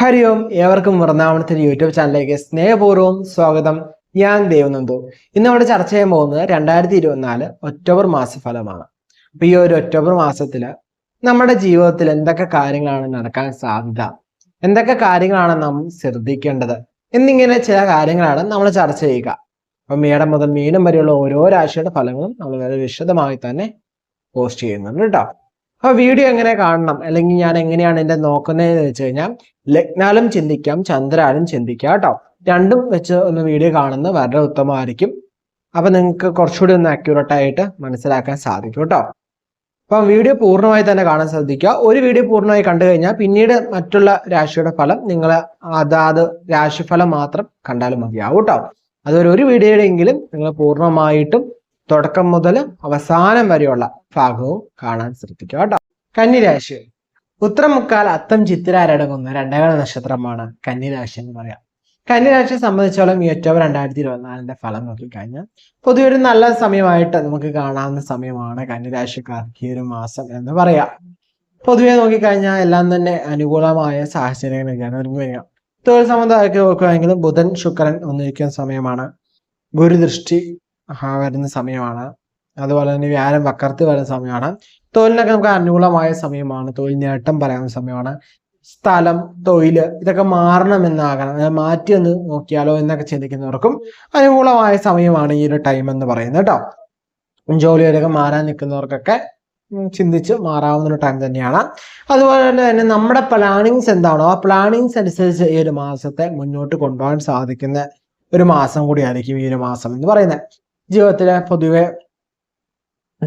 ഹരി ഓം ഏവർക്കും വൃന്ദാവനത്തിന്റെ യൂട്യൂബ് ചാനലിലേക്ക് സ്നേഹപൂർവം സ്വാഗതം. ഞാൻ ദേവനന്ദു. ഇന്ന് നമ്മുടെ ചർച്ച ചെയ്യാൻ പോകുന്നത് രണ്ടായിരത്തി ഇരുപത്തിനാല് ഒക്ടോബർ മാസഫലമാണ്. അപ്പൊ ഈ ഒരു ഒക്ടോബർ മാസത്തിൽ നമ്മുടെ ജീവിതത്തിൽ എന്തൊക്കെ കാര്യങ്ങളാണ് നടക്കാൻ സാധ്യത? എന്തൊക്കെ കാര്യങ്ങളാണ് നാം ശ്രദ്ധിക്കേണ്ടത്? എന്നിങ്ങനെ ചില കാര്യങ്ങളാണ് നമ്മൾ ചർച്ച ചെയ്യുക. അപ്പൊ മേടം മുതൽ മീനം വരെയുള്ള ഓരോ രാശിയുടെ ഫലങ്ങളും നമ്മൾ വളരെ വിശദമായി തന്നെ പോസ്റ്റ് ചെയ്യുന്നുണ്ട് കേട്ടോ. അപ്പൊ വീഡിയോ എങ്ങനെ കാണണം? അല്ലെങ്കിൽ ഞാൻ എങ്ങനെയാണ് എന്റെ നോക്കുന്നതെന്ന് വെച്ച് കഴിഞ്ഞാൽ ലഗ്നാലും ചിന്തിക്കാം ചന്ദ്രാലും ചിന്തിക്കാം കേട്ടോ. രണ്ടും വെച്ച് ഒന്ന് വീഡിയോ കാണുന്നത് വളരെ ഉത്തമമായിരിക്കും. അപ്പൊ നിങ്ങൾക്ക് കുറച്ചുകൂടി ഒന്ന് അക്യൂറേറ്റ് ആയിട്ട് മനസ്സിലാക്കാൻ സാധിക്കും കേട്ടോ. അപ്പം വീഡിയോ പൂർണമായി തന്നെ കാണാൻ ശ്രദ്ധിക്കുക. ഒരു വീഡിയോ പൂർണമായി കണ്ടു കഴിഞ്ഞാൽ പിന്നീട് മറ്റുള്ള രാശിയുടെ ഫലം നിങ്ങൾ അതാത് രാശിഫലം മാത്രം കണ്ടാലും മതിയാവും കേട്ടോ. അതൊരു ഒരു വീഡിയോയുടെയെങ്കിലും നിങ്ങൾ പൂർണമായിട്ടും തുടക്കം മുതൽ അവസാനം വരെയുള്ള ഭാഗവും കാണാൻ ശ്രദ്ധിക്കുക കേട്ടോ. കന്നിരാശി. ഉത്തരമുക്കാൽ അത്തം ചിത്തിരാരടങ്ങുന്ന രണ്ടേകാല നക്ഷത്രമാണ് കന്നിരാശി എന്ന് പറയാം. കന്നിരാശിയെ സംബന്ധിച്ചോളം ഈ ഒക്ടോബർ രണ്ടായിരത്തി ഇരുപത്തിനാലിന്റെ ഫലം നോക്കിക്കഴിഞ്ഞാൽ പൊതുവെ ഒരു നല്ല സമയമായിട്ട് നമുക്ക് കാണാവുന്ന സമയമാണ് കന്നിരാശിക്കാർക്ക് ഈ ഒരു മാസം എന്ന് പറയാം. പൊതുവെ നോക്കിക്കഴിഞ്ഞാൽ എല്ലാം തന്നെ അനുകൂലമായ സാഹചര്യങ്ങളൊക്കെയാണ് ഒരുങ്ങി വരിക. തൊഴിൽ സംബന്ധമാക്കി നോക്കുകയാണെങ്കിൽ ബുധൻ ശുക്രൻ ഒന്നിരിക്കുന്ന സമയമാണ്. ഗുരുദൃഷ്ടി വരുന്ന സമയമാണ്. അതുപോലെ തന്നെ വ്യാഴം വക്കർത്ത് വരുന്ന സമയമാണ്. തൊഴിലിനൊക്കെ നമുക്ക് അനുകൂലമായ സമയമാണ്. തൊഴിൽ നേട്ടം പറയാവുന്ന സമയമാണ്. സ്ഥലം തൊഴിൽ ഇതൊക്കെ മാറണമെന്നാകണം. മാറ്റി ഒന്ന് നോക്കിയാലോ എന്നൊക്കെ ചിന്തിക്കുന്നവർക്കും അനുകൂലമായ സമയമാണ് ഈ ഒരു ടൈം എന്ന് പറയുന്നത് കേട്ടോ. ജോലിയിലൊക്കെ മാറാൻ നിൽക്കുന്നവർക്കൊക്കെ ചിന്തിച്ച് മാറാവുന്ന ഒരു ടൈം തന്നെയാണ്. അതുപോലെ തന്നെ നമ്മുടെ പ്ലാനിങ്സ് എന്താണോ ആ പ്ലാനിങ്സ് അനുസരിച്ച് ഈ ഒരു മാസത്തെ മുന്നോട്ട് കൊണ്ടുപോകാൻ സാധിക്കുന്ന ഒരു മാസം കൂടിയായിരിക്കും ഈ ഒരു മാസം എന്ന് പറയുന്നത്. ജീവിതത്തിലെ പൊതുവെ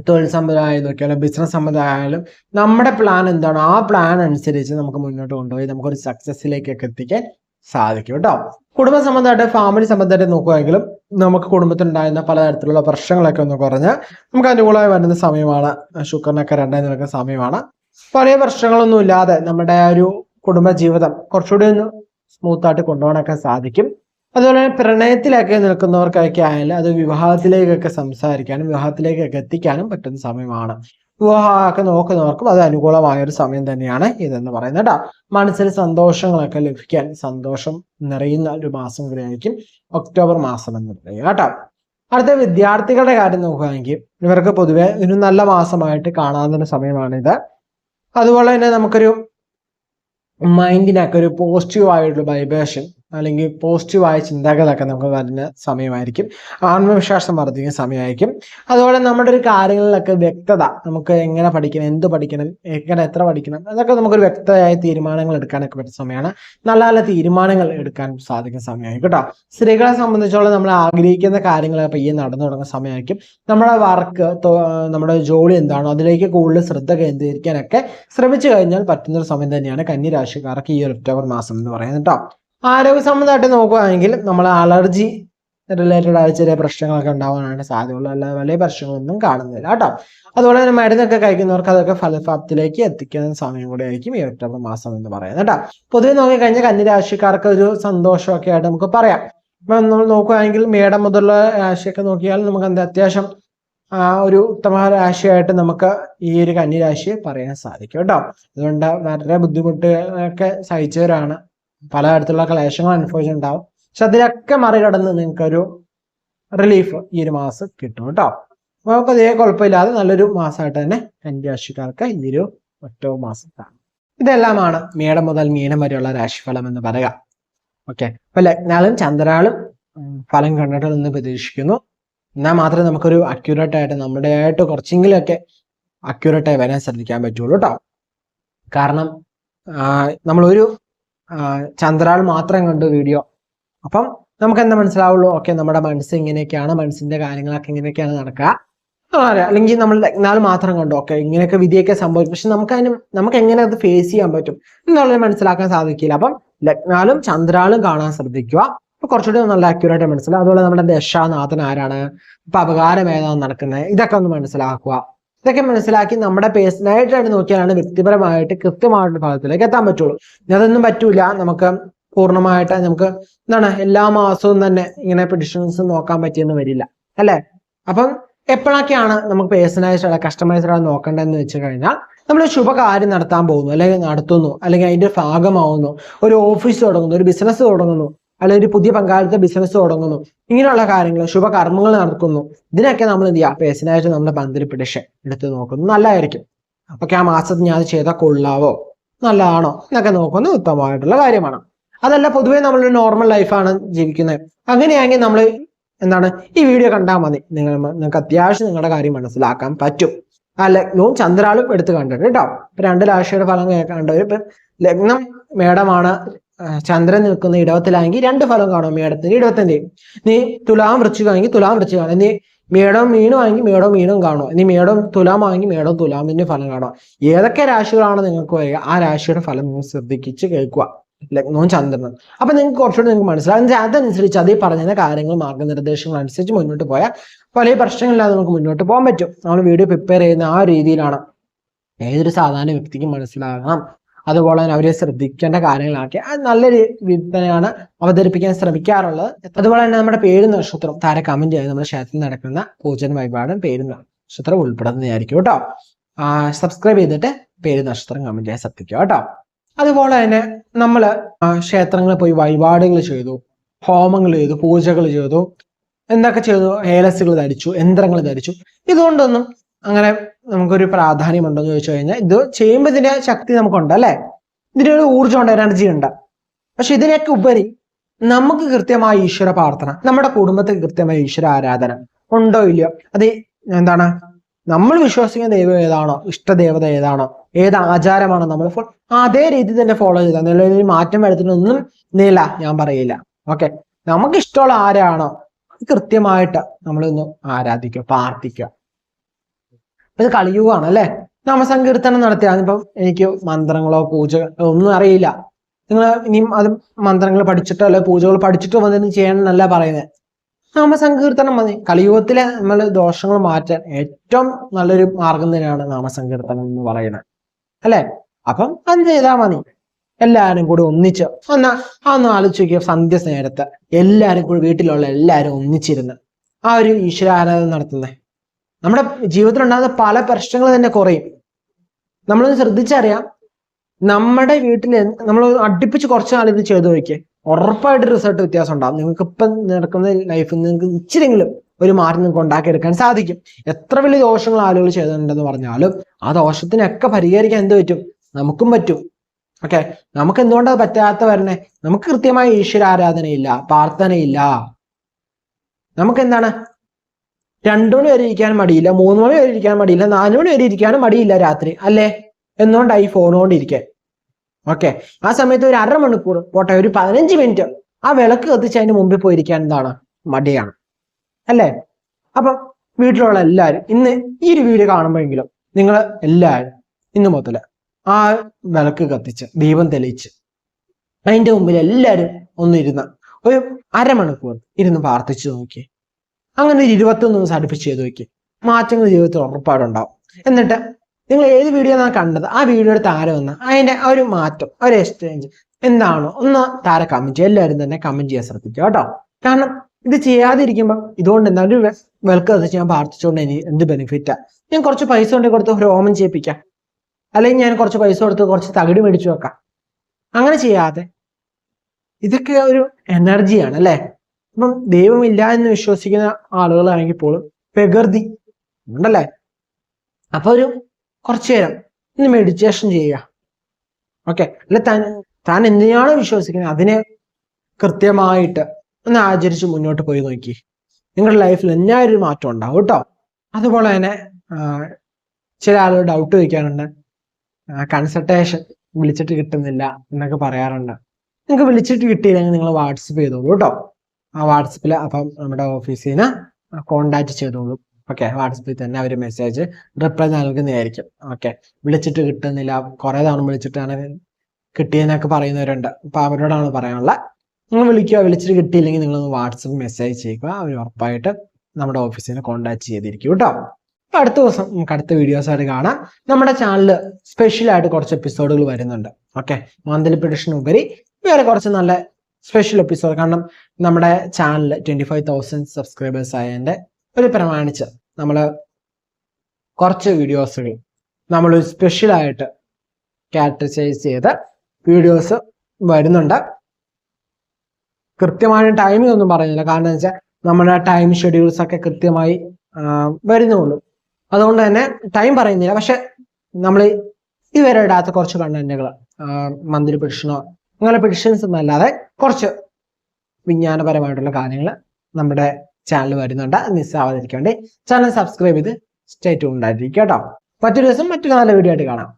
തൊഴിൽ സമ്പ്രദായം നോക്കിയാലും ബിസിനസ് സമ്പ്രദായാലും നമ്മുടെ പ്ലാൻ എന്താണോ? ആ പ്ലാൻ അനുസരിച്ച് നമുക്ക് മുന്നോട്ട് കൊണ്ടുപോയി നമുക്കൊരു സക്സസ്സിലേക്കൊക്കെ എത്തിക്കാൻ സാധിക്കും കേട്ടോ കുടുംബ സംബന്ധമായിട്ട് ഫാമിലി സംബന്ധമായിട്ട് നോക്കുകയാണെങ്കിലും നമുക്ക് കുടുംബത്തിലുണ്ടായിരുന്ന പലതരത്തിലുള്ള പ്രശ്നങ്ങളൊക്കെ ഒന്ന് കുറഞ്ഞ് നമുക്ക് അനുകൂലമായി വരുന്ന സമയമാണ്. ശുക്രനൊക്കെ രണ്ടായി നിൽക്കുന്ന സമയമാണ്. പഴയ പ്രശ്നങ്ങളൊന്നും ഇല്ലാതെ നമ്മുടെ ആ ഒരു കുടുംബ ജീവിതം കുറച്ചുകൂടി ഒന്ന് സ്മൂത്തായിട്ട് കൊണ്ടുപോകാനൊക്കെ സാധിക്കും. അതുപോലെ തന്നെ പ്രണയത്തിലൊക്കെ നിൽക്കുന്നവർക്കൊക്കെ ആയാലും അത് വിവാഹത്തിലേക്കൊക്കെ സംസാരിക്കാനും വിവാഹത്തിലേക്കൊക്കെ എത്തിക്കാനും പറ്റുന്ന സമയമാണ്. വിവാഹമൊക്കെ നോക്കുന്നവർക്കും അത് അനുകൂലമായ ഒരു സമയം തന്നെയാണ് ഇതെന്ന് പറയുന്നത് കേട്ടോ. മനസ്സിൽ സന്തോഷങ്ങളൊക്കെ ലഭിക്കാൻ സന്തോഷം നിറയുന്ന ഒരു മാസം കൂടിയായിരിക്കും ഒക്ടോബർ മാസം എന്ന് പറയുക കേട്ടോ. അടുത്ത വിദ്യാർത്ഥികളുടെ കാര്യം നോക്കുകയാണെങ്കിൽ ഇവർക്ക് പൊതുവെ ഒരു നല്ല മാസമായിട്ട് കാണാവുന്ന സമയമാണിത്. അതുപോലെ തന്നെ നമുക്കൊരു മൈൻഡിനൊക്കെ ഒരു പോസിറ്റീവ് ആയിട്ടുള്ള വൈബ്രേഷൻ അല്ലെങ്കിൽ പോസിറ്റീവായ ചിന്തകളൊക്കെ നമുക്ക് വരുന്ന സമയമായിരിക്കും. ആത്മവിശ്വാസം വർദ്ധിക്കുന്ന സമയമായിരിക്കും. അതുപോലെ നമ്മുടെ ഒരു കാര്യങ്ങളിലൊക്കെ വ്യക്തത നമുക്ക് എങ്ങനെ പഠിക്കണം എന്ത് പഠിക്കണം എങ്ങനെ എത്ര പഠിക്കണം അതൊക്കെ നമുക്കൊരു വ്യക്തമായ തീരുമാനങ്ങൾ എടുക്കാനൊക്കെ പറ്റുന്ന സമയമാണ്. നല്ല നല്ല തീരുമാനങ്ങൾ എടുക്കാൻ സാധിക്കുന്ന സമയമായിരിക്കും കേട്ടോ. സ്ത്രീകളെ സംബന്ധിച്ചോളം നമ്മൾ ആഗ്രഹിക്കുന്ന കാര്യങ്ങൾ പയ്യെ നടന്നു തുടങ്ങുന്ന സമയമായിരിക്കും. നമ്മുടെ വർക്ക് നമ്മുടെ ജോലി എന്താണോ അതിലേക്ക് കൂടുതൽ ശ്രദ്ധ കേന്ദ്രീകരിക്കാനൊക്കെ ശ്രമിച്ചു കഴിഞ്ഞാൽ പറ്റുന്ന ഒരു സമയം തന്നെയാണ് കന്നി രാശിക്കാർക്ക് ഈ ഒക്ടോബർ മാസം എന്ന് പറയുന്നത് കേട്ടോ. ആരോഗ്യ സംബന്ധമായിട്ട് നോക്കുകയാണെങ്കിൽ നമ്മൾ അലർജി റിലേറ്റഡ് ആയ ചെറിയ പ്രശ്നങ്ങളൊക്കെ ഉണ്ടാവാനാണ് സാധ്യതയുള്ളൂ അല്ലാതെ വലിയ പ്രശ്നങ്ങളൊന്നും കാണുന്നില്ല കേട്ടോ. അതുപോലെ തന്നെ മരുന്നൊക്കെ കഴിക്കുന്നവർക്ക് അതൊക്കെ ഫലപ്രാപ്തിയിലേക്ക് എത്തിക്കുന്ന സമയം കൂടെ ആയിരിക്കും ഈ ഒക്ടോബർ മാസം എന്ന് പറയുന്നത് കേട്ടോ. പൊതുവെ നോക്കിക്കഴിഞ്ഞാൽ കന്യരാശിക്കാർക്ക് ഒരു സന്തോഷമൊക്കെ ആയിട്ട് നമുക്ക് പറയാം. ഇപ്പൊ നമ്മൾ നോക്കുകയാണെങ്കിൽ മേടം മുതലുള്ള രാശിയൊക്കെ നോക്കിയാൽ നമുക്ക് എന്താ അത്യാവശ്യം ഒരു ഉത്തമ രാശിയായിട്ട് നമുക്ക് ഈ ഒരു കന്യരാശിയെ പറയാൻ സാധിക്കും കേട്ടോ. അതുകൊണ്ട് വളരെ ബുദ്ധിമുട്ടുകളൊക്കെ സഹിച്ചവരാണ് പലതരത്തിലുള്ള ക്ലേശങ്ങൾ അനുഭവിച്ചിട്ടുണ്ടാവും. പക്ഷെ അതിലൊക്കെ മറികടന്ന് നിങ്ങൾക്കൊരു റിലീഫ് ഈ ഒരു മാസം കിട്ടും കേട്ടോ. അപ്പോൾ അതേ കുഴപ്പമില്ലാതെ നല്ലൊരു മാസമായിട്ട് തന്നെ കന്യാശിക്കാർക്ക് ഈ ഒരു ഒറ്റ മാസം കാണും. ഇതെല്ലാമാണ് മേടം മുതൽ മീനം വരെയുള്ള രാശിഫലം എന്ന് പറയുക. ഓക്കെ. അപ്പൊ ലഗ്നാളും ചന്ദ്രാളും ഫലം കണ്ടിട്ട് നിന്ന് പ്രതീക്ഷിക്കുന്നു. എന്നാൽ മാത്രമേ നമുക്കൊരു അക്യൂറേറ്റ് ആയിട്ട് നമ്മുടെ ആയിട്ട് കുറച്ചെങ്കിലുമൊക്കെ അക്യൂറേറ്റ് ആയി വരാൻ ശ്രദ്ധിക്കാൻ പറ്റുള്ളൂ കേട്ടോ. കാരണം നമ്മളൊരു ചന്ദ്രാൾ മാത്രം കണ്ടു വീഡിയോ അപ്പം നമുക്ക് എന്താ മനസ്സിലാവുള്ളൂ? ഓക്കെ നമ്മുടെ മനസ്സ് ഇങ്ങനെയൊക്കെയാണ് മനസ്സിന്റെ കാര്യങ്ങളൊക്കെ ഇങ്ങനെയൊക്കെയാണ് നടക്കുക. അല്ലെങ്കിൽ നമ്മൾ എന്നാൽ മാത്രം കണ്ടു. ഓക്കെ ഇങ്ങനെയൊക്കെ വിധിയൊക്കെ സംഭവിക്കും. പക്ഷെ നമുക്ക് അതിന് നമുക്ക് എങ്ങനെ അത് ഫേസ് ചെയ്യാൻ പറ്റും എന്നുള്ളത് മനസ്സിലാക്കാൻ സാധിക്കില്ല. അപ്പം ലഗ്നാലും ചന്ദ്രാളും കാണാൻ ശ്രദ്ധിക്കുക. അപ്പൊ കുറച്ചുകൂടി നല്ല അക്യൂറേറ്റ് മനസ്സിലാവും അതുപോലെ നമ്മുടെ ദശാനാഥൻ ആരാണ്? ഇപ്പൊ അപകാരം ഏതാണ് നടക്കുന്നത്? ഇതൊക്കെ ഒന്ന് മനസ്സിലാക്കുക. ഇതൊക്കെ മനസ്സിലാക്കി നമ്മുടെ പേഴ്സണലായിട്ടാണ് നോക്കിയാലാണ് വ്യക്തിപരമായിട്ട് കൃത്യമായിട്ടുള്ള ഭാഗത്തിലേക്ക് എത്താൻ പറ്റുള്ളൂ. അതൊന്നും പറ്റൂല. നമുക്ക് പൂർണമായിട്ട് നമുക്ക് എന്താണ് എല്ലാ മാസവും തന്നെ ഇങ്ങനെ പ്രഡിഷൻസ് നോക്കാൻ പറ്റിയെന്ന് വരില്ല. അല്ലെ? അപ്പം എപ്പോഴൊക്കെയാണ് നമുക്ക് പേഴ്സണലൈസ്ഡ് കസ്റ്റമൈസ്ഡ് നോക്കേണ്ടതെന്ന് വെച്ച് കഴിഞ്ഞാൽ നമ്മൾ ശുഭകാര്യം നടത്താൻ പോകുന്നു അല്ലെങ്കിൽ നടത്തുന്നു അല്ലെങ്കിൽ അതിന്റെ ഭാഗമാവുന്നു ഒരു ഓഫീസ് തുടങ്ങുന്നു ഒരു ബിസിനസ് തുടങ്ങുന്നു. അല്ലെങ്കിൽ ഒരു പുതിയ പങ്കാളിത്ത ബിസിനസ് തുടങ്ങുന്നു. ഇങ്ങനെയുള്ള കാര്യങ്ങൾ ശുഭകർമ്മങ്ങൾ നടക്കുന്നു. ഇതിനൊക്കെ നമ്മൾ എന്ത് ചെയ്യുക? പേഴ്സണായിട്ട് നമ്മുടെ മന്ത്ലി പിടിച്ച് എടുത്ത് നോക്കുന്നു. നല്ലതായിരിക്കും. അപ്പൊക്കെ ആ മാസത്തിൽ ഞാൻ അത് ചെയ്താൽ കൊള്ളാവോ? നല്ലതാണോ? എന്നൊക്കെ നോക്കുന്നത് ഉത്തമമായിട്ടുള്ള കാര്യമാണ്. അതല്ല പൊതുവേ നമ്മളൊരു നോർമൽ ലൈഫാണ് ജീവിക്കുന്നത്. അങ്ങനെയാണെങ്കിൽ നമ്മൾ എന്താണ്? ഈ വീഡിയോ കണ്ടാൽ മതി. നിങ്ങൾ നിങ്ങൾക്ക് അത്യാവശ്യം നിങ്ങളുടെ കാര്യം മനസ്സിലാക്കാൻ പറ്റും. ആ ലഗ്നവും ചന്ദ്രാളും എടുത്ത് കണ്ടിട്ട് കേട്ടോ. ഇപ്പൊ രണ്ട് രാശിയുടെ ഫലം കണ്ടവർ ഇപ്പൊ ലഗ്നം മേടമാണ്. ചന്ദ്രൻ നിൽക്കുന്ന ഇടവത്തിലാണെങ്കിൽ രണ്ട് ഫലം കാണും മേടത്തിന്റെ ഇടവത്തിന്റെയും. നീ തുലാം വൃശ്ചികമാണെങ്കിൽ തുലാം വൃശ്ചികമാണ്. നീ മേടം മീനും ആണെങ്കിൽ മേടം മീനും കാണും. ഇനി മേടം തുലാം തുലാമാണെങ്കിൽ മേടം തുലാമിന്റെ ഫലം കാണും. ഏതൊക്കെ രാശികളാണ് നിങ്ങൾക്ക് വരിക? ആ രാശിയുടെ ഫലം നിങ്ങൾ ശ്രദ്ധിച്ച് കേൾക്കുക. ലഗ്നവും ചന്ദ്രനും അപ്പൊ നിങ്ങൾക്ക് കുറച്ചുകൂടി നിങ്ങൾക്ക് മനസ്സിലാകും അതനുസരിച്ച് അതേ പറഞ്ഞ കാര്യങ്ങൾ മാർഗനിർദ്ദേശങ്ങൾ അനുസരിച്ച് മുന്നോട്ട് പോയാൽ പല പ്രശ്നങ്ങളില്ലാതെ നമുക്ക് മുന്നോട്ട് പോകാൻ പറ്റും. നമ്മൾ വീഡിയോ പ്രിപ്പയർ ചെയ്യുന്ന ആ രീതിയിലാണ്. ഏതൊരു സാധാരണ വ്യക്തിക്കും മനസ്സിലാകണം. അതുപോലെ തന്നെ അവരെ ശ്രദ്ധിക്കേണ്ട കാര്യങ്ങളാക്കി. അത് നല്ല രീതിയിൽ തന്നെയാണ് അവതരിപ്പിക്കാൻ ശ്രമിക്കാറുള്ളത്. അതുപോലെ തന്നെ നമ്മുടെ പേര് നക്ഷത്രം താരെ കമന്റ് ചെയ്ത് നമ്മുടെ ക്ഷേത്രത്തിൽ നടക്കുന്ന പൂജൻ വഴിപാടും പേര് നക്ഷത്രം ഉൾപ്പെടുന്നതായിരിക്കും കേട്ടോ. സബ്സ്ക്രൈബ് ചെയ്തിട്ട് പേര് നക്ഷത്രം കമന്റ് ചെയ്യാൻ ശ്രദ്ധിക്കുക കേട്ടോ. അതുപോലെ തന്നെ നമ്മൾ ക്ഷേത്രങ്ങളിൽ പോയി വഴിപാടുകൾ ചെയ്തു ഹോമങ്ങൾ ചെയ്തു പൂജകൾ ചെയ്തു എന്തൊക്കെ ചെയ്തു? ഏലസുകൾ ധരിച്ചു യന്ത്രങ്ങൾ ധരിച്ചു. ഇതുകൊണ്ടൊന്നും അങ്ങനെ നമുക്കൊരു പ്രാധാന്യമുണ്ടെന്ന് ചോദിച്ചു കഴിഞ്ഞാൽ ഇത് ചെയ്യുമ്പോൾ ഇതിന് ശക്തി നമുക്കുണ്ട് അല്ലെ? ഇതിനൊരു ഊർജമുണ്ട് എനർജി ഉണ്ട്. പക്ഷെ ഇതിനൊക്കെ ഉപരി നമുക്ക് കൃത്യമായ ഈശ്വര പ്രാർത്ഥന നമ്മുടെ കുടുംബത്തിൽ കൃത്യമായ ഈശ്വര ആരാധന ഉണ്ടോ ഇല്ലയോ? അത് എന്താണ്? നമ്മൾ വിശ്വസിക്കുന്ന ദൈവം ഏതാണോ ഇഷ്ടദേവത ഏതാണോ ഏത് ആചാരമാണോ നമ്മൾ അതേ രീതി തന്നെ ഫോളോ ചെയ്താൽ നിലവിൽ മാറ്റം വരുത്തുന്നൊന്നും നീല ഞാൻ പറയില്ല. ഓക്കെ നമുക്ക് ഇഷ്ടമുള്ള ആരാണോ കൃത്യമായിട്ട് നമ്മളൊന്ന് ആരാധിക്കുക പ്രാർത്ഥിക്കുക. ഇത് കളിയുകയാണ് അല്ലെ? നാമസങ്കീർത്തനം നടത്തിയ ഇപ്പം എനിക്ക് മന്ത്രങ്ങളോ പൂജ ഒന്നും അറിയില്ല. നിങ്ങൾ ഇനിയും അത് മന്ത്രങ്ങൾ പഠിച്ചിട്ടോ അല്ലെ പൂജകൾ പഠിച്ചിട്ടോ വന്നൊന്നും ചെയ്യണമെന്നല്ല പറയുന്നത് നാമസങ്കീർത്തനം മതി. കലിയുഗത്തിലെ നമ്മൾ ദോഷങ്ങൾ മാറ്റാൻ ഏറ്റവും നല്ലൊരു മാർഗം തന്നെയാണ് നാമസങ്കീർത്തനം എന്ന് പറയുന്നത്. അല്ലെ? അപ്പം അത് ചെയ്താൽ മതി. എല്ലാവരും കൂടി ഒന്നിച്ച് ഒന്ന് ഒന്ന് ആലോചിച്ച് നോക്കിയ സന്ധ്യ നേരത്തെ എല്ലാവരും കൂടി വീട്ടിലുള്ള എല്ലാവരും ഒന്നിച്ചിരുന്ന് ആ ഒരു ഈശ്വരാരാധന നടത്തുന്നത് നമ്മുടെ ജീവിതത്തിൽ ഉണ്ടാകുന്ന പല പ്രശ്നങ്ങൾ തന്നെ കുറയും. നമ്മളൊന്ന് ശ്രദ്ധിച്ചറിയാം. നമ്മുടെ വീട്ടിൽ നമ്മൾ അടുപ്പിച്ച് കുറച്ച് നാൾ ഇത് ചെയ്തു നോക്കിയേ. ഉറപ്പായിട്ട് റിസൾട്ട് വ്യത്യാസം ഉണ്ടാകും നിങ്ങൾക്ക് ഇപ്പം നടക്കുന്ന ലൈഫിൽ നിങ്ങൾക്ക് ഇച്ചിരെങ്കിലും ഒരു മാറ്റം നിങ്ങൾക്ക് ഉണ്ടാക്കിയെടുക്കാൻ സാധിക്കും. എത്ര വലിയ ദോഷങ്ങൾ ആളുകൾ ചെയ്തിട്ടുണ്ടെന്ന് പറഞ്ഞാലും ആ ദോഷത്തിനൊക്കെ പരിഹരിക്കാൻ എന്ത് പറ്റും? നമുക്കും പറ്റും. ഓക്കെ? നമുക്ക് എന്തുകൊണ്ടത് പറ്റാത്ത വരണേ? നമുക്ക് കൃത്യമായ ഈശ്വര ആരാധനയില്ല പ്രാർത്ഥനയില്ല. നമുക്ക് എന്താണ് രണ്ടു മണി വരെ ഇരിക്കാൻ മടിയില്ല മൂന്ന് മണി വരെ ഇരിക്കാൻ മടിയില്ല നാലു മണി വരെ ഇരിക്കാനും മടിയില്ല രാത്രി അല്ലേ? എന്തുകൊണ്ടായി ഫോൺ കൊണ്ട് ഇരിക്കാൻ ഓക്കെ ആ സമയത്ത് ഒരു അരമണിക്കൂർ പോട്ടെ ഒരു പതിനഞ്ച് മിനിറ്റ് ആ വിളക്ക് കത്തിച്ച് അതിന് മുമ്പിൽ പോയിരിക്കാൻ എന്താണ്? മടിയാണ്. അല്ലേ? അപ്പം വീട്ടിലുള്ള എല്ലാവരും ഇന്ന് ഈ ഒരു വീഡിയോ കാണുമ്പോഴെങ്കിലും നിങ്ങൾ എല്ലാവരും ഇന്ന് മുതൽ ആ വിളക്ക് കത്തിച്ച് ദീപം തെളിയിച്ച് അതിന്റെ മുമ്പിൽ എല്ലാവരും ഒന്നിരുന്ന് ഒരു അരമണിക്കൂർ ഇരുന്ന് പ്രാർത്ഥിച്ചു നോക്കി അങ്ങനെ ഒരു ഇരുപത്തൊന്ന് ദിവസം അടുപ്പിച്ച് ചെയ്ത് നോക്കി. മാറ്റങ്ങൾ ജീവിതത്തിൽ ഉറപ്പാടുണ്ടാവും. എന്നിട്ട് നിങ്ങൾ ഏത് വീഡിയോ ആണ് കണ്ടത്? ആ വീഡിയോയുടെ താരം ഒന്ന് അതിന്റെ ഒരു മാറ്റം ഒരു എക്സ്ചേഞ്ച് എന്താണോ ഒന്ന് താരം കമന്റ് ചെയ്യുക. എല്ലാവരും തന്നെ കമന്റ് ചെയ്യാൻ ശ്രദ്ധിക്കുക കേട്ടോ. കാരണം ഇത് ചെയ്യാതിരിക്കുമ്പോൾ ഇതുകൊണ്ട് എന്താണ് ഒരു വെ- വിളക്ക് ഞാൻ പ്രാർത്ഥിച്ചുകൊണ്ട് ഇനി എന്ത് ബെനിഫിറ്റാ ഞാൻ കുറച്ച് പൈസ കൊണ്ട് കൊടുത്ത് ഒരു ഓമൻ ചെയ്യിപ്പിക്കാം. അല്ലെങ്കിൽ ഞാൻ കുറച്ച് പൈസ കൊടുത്ത് കുറച്ച് തകിട് മേടിച്ചു വെക്കാം. അങ്ങനെ ചെയ്യാതെ ഇതൊക്കെ ഒരു എനർജിയാണ് അല്ലെ? അപ്പം ദൈവമില്ല എന്ന് വിശ്വസിക്കുന്ന ആളുകളാണെങ്കിൽ പോലും പ്രകൃതി ഉണ്ടല്ലേ? അപ്പൊ ഒരു കുറച്ചു നേരം ഇന്ന് മെഡിറ്റേഷൻ ചെയ്യുക. ഓക്കെ അല്ല താൻ താൻ എന്തിനാണ് വിശ്വസിക്കുന്നത്? അതിനെ കൃത്യമായിട്ട് ഒന്ന് ആചരിച്ച് മുന്നോട്ട് പോയി നോക്കി. നിങ്ങളുടെ ലൈഫിൽ എന്നാലും ഒരു മാറ്റം ഉണ്ടാവും കേട്ടോ. അതുപോലെ തന്നെ ചില ആളുകൾ ഡൗട്ട് ചോദിക്കാറുണ്ട്. കൺസൾട്ടേഷൻ വിളിച്ചിട്ട് കിട്ടുന്നില്ല എന്നൊക്കെ പറയാറുണ്ട്. നിങ്ങൾക്ക് വിളിച്ചിട്ട് കിട്ടിയില്ലെങ്കിൽ നിങ്ങൾ വാട്സപ്പ് ചെയ്തോളൂ കേട്ടോ. ആ വാട്സപ്പിൽ അപ്പം നമ്മുടെ ഓഫീസിൽ നിന്ന് കോണ്ടാക്ട് ചെയ്തോളൂ. ഓക്കെ വാട്സപ്പിൽ തന്നെ അവർ മെസ്സേജ് റിപ്ലൈ നൽകുന്നതായിരിക്കും. ഓക്കെ വിളിച്ചിട്ട് കിട്ടുന്നില്ല. കുറെ തവണ വിളിച്ചിട്ടാണ് കിട്ടിയെന്നൊക്കെ പറയുന്നവരുണ്ട്. അപ്പൊ അവരോടാണ് പറയാനുള്ളത് നിങ്ങൾ വിളിക്കുക. വിളിച്ചിട്ട് കിട്ടിയില്ലെങ്കിൽ നിങ്ങൾ വാട്സപ്പ് മെസ്സേജ് ചെയ്യുക. അവർ ഉറപ്പായിട്ട് നമ്മുടെ ഓഫീസിനെ കോണ്ടാക്ട് ചെയ്തിരിക്കും കേട്ടോ. അപ്പൊ അടുത്ത ദിവസം നമുക്ക് അടുത്ത വീഡിയോസ് ആയിട്ട് കാണാം. നമ്മുടെ ചാനലിൽ സ്പെഷ്യലായിട്ട് കുറച്ച് എപ്പിസോഡുകൾ വരുന്നുണ്ട്. ഓക്കെ മന്ത്ലി പ്രഡിക്ഷൻ ഉപരി വേറെ കുറച്ച് നല്ല സ്പെഷ്യൽ എപ്പിസോഡ് കാരണം നമ്മുടെ ചാനലിൽ ട്വന്റി ഫൈവ് തൗസൻഡ് സബ്സ്ക്രൈബേഴ്സ് ആയതിന്റെ ഒരു പ്രമാണിച്ച് നമ്മൾ കുറച്ച് വീഡിയോസുകൾ നമ്മൾ സ്പെഷ്യലായിട്ട് ക്യാരക്ടറൈസ് ചെയ്ത വീഡിയോസ് വരുന്നുണ്ട്. കൃത്യമായ ടൈമിംഗ് ഒന്നും പറയുന്നില്ല. കാരണം എന്ന് വെച്ചാൽ നമ്മുടെ ടൈം ഷെഡ്യൂൾസ് ഒക്കെ കൃത്യമായി വരുന്നുള്ളൂ അതുകൊണ്ട് തന്നെ ടൈം പറയുന്നില്ല. പക്ഷെ നമ്മൾ ഇവരെ ഇടാത്ത കുറച്ച് കണ്ടന്റുകൾ മന്ത്രി പിടിഷനോ അങ്ങനെ പെഡിഷൻസ് എന്നല്ലാതെ കുറച്ച് വിജ്ഞാനപരമായിട്ടുള്ള കാര്യങ്ങൾ നമ്മുടെ ചാനൽ വരുന്നുണ്ട്. മിസ്സാവാതിരിക്കാൻ വേണ്ടി ചാനൽ സബ്സ്ക്രൈബ് ചെയ്ത് സ്റ്റേ ട്യൂൺ ഉണ്ടായിരിക്കും കേട്ടോ. മറ്റൊരു ദിവസം മറ്റൊരു നല്ല വീഡിയോ ആയിട്ട് കാണാം.